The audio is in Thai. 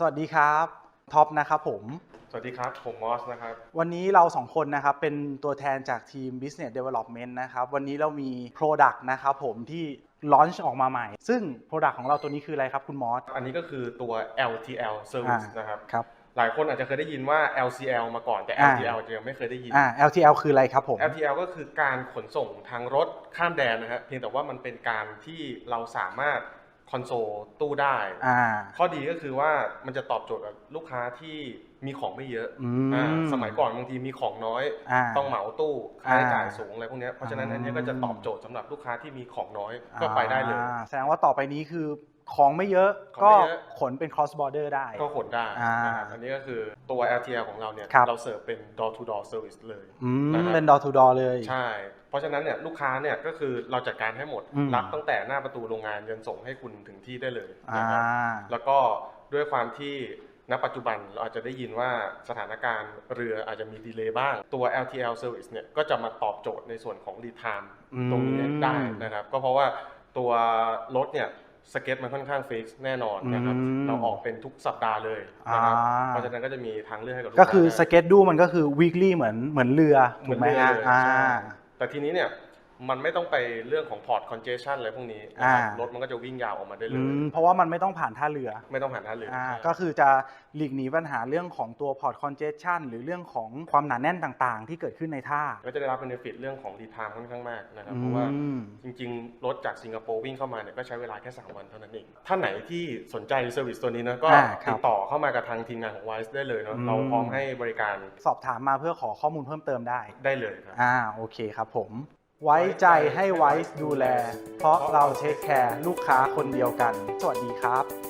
สวัสดีครับท็อปนะครับผม สวัสดีครับ ผมมอสนะครับ วันนี้เราสองคนนะครับเป็นตัวแทนจากทีม Business Development นะครับ วันนี้เรามี Product นะครับผมที่ลอนช์ออกมาใหม่ ซึ่ง Product ของเราตัวนี้คืออะไรครับคุณมอส อันนี้ก็คือตัว LTL service อ่านนะครับครับ หลายคนอาจจะเคยได้ยินว่า LCL มาก่อนแต่อ่า LTL จะยังไม่เคยได้ยิน อ่า LTL คืออะไรครับผม LTL ก็คือการขนส่งทางรถข้ามแดนนะฮะเพียงแต่ว่ามันเป็นการที่เราสามารถ คอนโซลตู้ได้ อ่า ข้อดีก็คือว่ามันจะตอบโจทย์กับลูกค้าที่มีของไม่เยอะอือ่ามสมัยก่อนบางทีมีของน้อย อ่า ต้องเหมาตู้ค่าใช้จ่ายอ่าสูงอะไรพวกเนี้ยเพราะฉะนั้นอืมอันนี้ก็จะตอบโจทย์สำหรับลูกค้าที่มีของน้อยก็ไปได้เลย อ่าแสดงว่าต่อไปนี้คือของไม่เยอะของก็ไม่เยอะ ขนเป็น cross border ได้ ก็ขนได้อ่านะครับอันนี้ก็คือตัว LTL ของเราเนี่ยครับ เราเสิร์ฟเป็น door to door service เลย อืม นะครับ เป็น door to door เลย ใช่ เพราะฉะนั้นเนี่ยลูกค้าเนี่ยก็คือเราจัดการให้หมดอืมรับตั้งแต่หน้าประตูโรงงานจนส่งให้คุณถึงที่ได้เลยอ่านะครับแล้วก็ด้วยความที่ณปัจจุบันเราอาจจะได้ยินว่าสถานการณ์เรืออาจจะมีดีเลย์บ้าง ตัว LTL service เนี่ยก็จะมาตอบโจทย์ในส่วนของ lead time อืมตรงนี้ได้นะครับ ก็เพราะว่าตัวรถเนี่ยสเก็ตมันค่อนข้างฟิกแน่นอนนะครับอืมเราออกเป็นทุกสัปดาห์เลยนะครับอ่าเพราะฉะนั้นก็จะมีทางเลือกให้กับลูกก็ค้าคือได้สเก็ตดูมันก็คือ weekly เหมือนเหมือนเรือเหถูมือกนไหมเรือฮะเลยอ่าใช่ แต่ทีนี้เนี่ย มันไม่ต้องไปเรื่องของพอร์ตคอนเจชันอะไรพวกนี้นะครับอ่ารถมันก็จะวิ่งยาวออกมาได้เลอืย มเพราะว่ามันไม่ต้องผ่านท่าเรือ ไม่ต้องผ่านท่าเรืออ่าใช่ ก็คือจะหลีกหนีปัญหาเรื่องของตัว port congestion หรือเรื่องของความหนาแน่นต่างๆ ที่เกิดขึ้นในท่าก็จะได้รับเบนฟิตเรื่องของรีทามค่อนข้างมากนะครับอืมเพราะว่าจริงๆ รถจากสิงคโปร์วิ่งเข้ามาเนี่ยก็ใช้เวลาแค่ 3 วันเท่านั้นเองถ้าไหนที่สนใจเซอร์วิสตัวนี้นะก็อ่าครับติดต่อเข้ามากับทางทีมงานของ Wise ได้เลยเนาะอืม เราพร้อมให้บริการสอบถามมาเพื่อขอข้อมูลเพิ่มเติมได้ ได้เลยครับ อ่าโอเคครับผม ไว้ใจให้ไว้ดูแล เพราะเราเทคแคร์ลูกค้าคนเดียวกัน สวัสดีครับ